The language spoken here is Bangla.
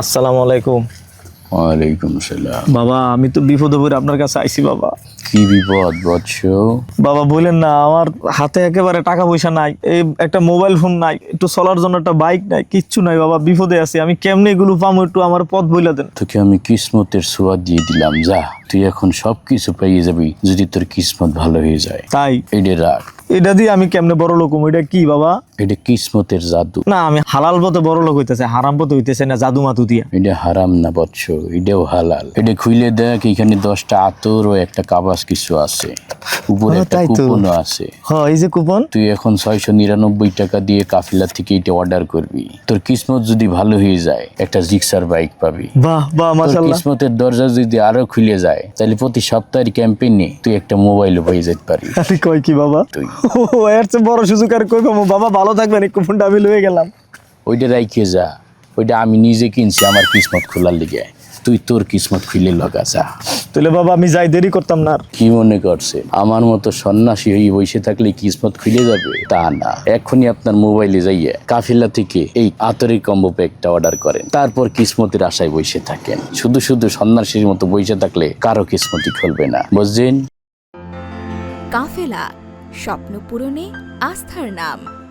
আসসালামু আলাইকুম। ওয়ালাইকুম সালাম। বাবা আমি তো বিপদে পড়ে আপনার কাছে আইছি বাবা। কি বিপদ বৎস বাবা বললেন না আমার হাতে একেবারে টাকা পয়সা নাই এই একটা মোবাইল ফোন নাই একটু চলার জন্য একটা বাইক নাই কিচ্ছু নাই বাবা বিপদে আছি আমি কেমনে এগুলো পাবো একটু আমার পথ বইলা দেন। তোকে আমি কিসমতের সোয়াদ দিয়ে দিলাম যা তুই এখন সব কিছু পেয়ে যাবি যদি তোর কিসমত ভালো হয়ে যায়। তাই? এটা রাখ। এটা দিয়ে আমি কেমনে বড় লোক এটা কি বাবা? এটা কিসমতের জাদু। না আমি হালাল পথে বড় লোক হইতেছে হারাম পথে হইতেছে না জাদু মাতু দিয়া। এটা হারাম না বৎস। এটাও হালাল। এটা খুলে দেখ এখানে দশটা আতর ও একটা কাবাস কিছু আছে। উপরে একটা কুপনও আছে। হ এই যে কুপন? তুই এখন ছয়শো নিরানব্বই টাকা দিয়ে কাফিলা থেকে এটা অর্ডার করবি। তোর কিসমত যদি ভালো হয়ে যায় একটা জিক্সার বাইক পাবি। বাহ বাহ তোর মাশাল্লাহ কিসমতের দরজা যদি আরও খুলে যায় তাহলে প্রতি সপ্তাহের ক্যাম্পেইনে তুই একটা মোবাইল পেয়ে যেতে পারি কয় কি বাবা? তুই ও এর চেয়ে বড় সুযোগ আর কই পাবো? বাবা ভালো থাকবেন এই কুপনটা আমি লয়ে গেলাম। ওইটা রাইখে যা। ওইটা আমি নিজে কিনছি আমার কিসমত খোলার লিগে। তুই তোর কিসমত খুলে লগা যা। তাহলে বাবা আমি যাই দেরি করতাম না আর। কি মনে করছে? আমার মতো সন্ন্যাসী হয়ে বসে থাকলে কিসমত খুলে যাবে? তা না। এখনই আপনার মোবাইলে যাইয়ে কাফিলা থেকে এই আতরের কম্বো প্যাকটা অর্ডার করেন। তারপর কিসমতের আশায় বসে থাকেন। শুধু শুধু সন্ন্যাসীর মতো বসে থাকলে কারও কিসমতি খুলবে না। বুঝছেন? কাফেলা স্বপ্ন পূরণে আস্থার নাম।